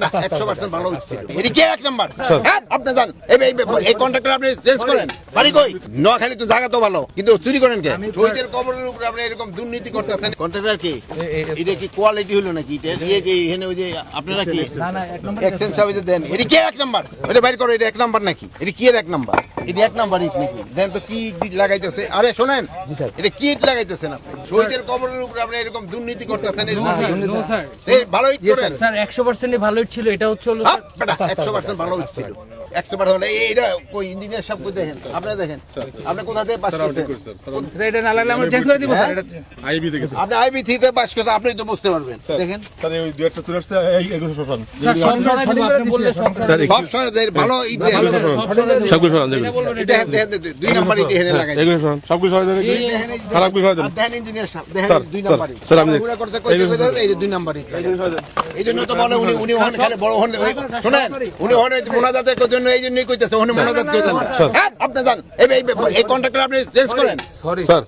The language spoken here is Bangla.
বেটা, 100% ভালো হচ্ছে। এটি কে এক নাম্বার? হ্যাঁ, আপনি যান। এই- এই- এই- এই contractor আপনি চেঞ্জ করেন। বাড়ি কই? নোয়াখালী তো জায়গা তো ভালো, কিন্তু চুরি করেন কে? শহীদের কবরের উপরে আপনি এরকম দুর্নীতি করতেছেন। কে? এটা কি কোয়ালিটি হলো নাকি? এটা ইয়ে কি, এখানে ওই যে আপনারা কি? এক্সচেঞ্জ দেন। এটি কে এক নাম্বার? এটা বাইর করো, এটা এক নাম্বার নাকি? এটা কি এক নাম্বার? এটা এক নাম্বার ইট নাকি? দেন তো কি ইট লাগাইতেছে? আরে শোনেন, এটা কি ইট লাগাইতেছেন আপনি? শহীদের কবরের উপরে আপনি এরকম দুর্নীতি করতেছেন ভালো ইট করেন স্যার একশো পার্সেন্ট ভালো ছিল এটা হচ্ছে হলো আপ, বেটা, 100% ভালো 100% এই- এইটা কই ইঞ্জিনিয়ার সব দেখেন আপনারা দেখেন। আপনি কোথা থেকে পাস করছেন? এটা না লাগলে আমরা চেঞ্জ করে দিব স্যার আইবি থেকে আপনি আইবি থেকে পাস করছেন আপনি তো বুঝতে পারবেন। দেখেন। স্যার এই দুই একটা চলে আসছে এগুলো সব আপনি সব সব সময় ভালো সবগুলো সরান দেখেন, দুই নাম্বার ইট হেরে লাগাই এগুলো সরান সবগুলো সরাই দেন খারাপ করে সরাই দেন দেখেন ইঞ্জিনিয়ার সাহেব দেখেন দুই নাম্বার স্যার, আমি- ঘুরে করতে কই কই দাও, এই দুই নাম্বার ইট এই জন্য তো বলে উনি উনি ওখানে খালি বড় ওখানে শুনেন উনি ওখানে মোনাজাতের জন্য এই জন্যই কইতেছে ওখানে মোনাজাত কইতেন হ্যাঁ আপনি যান এই এই- এই কন্ট্রাক্টর আপনি চেঞ্জ করেন। স্যার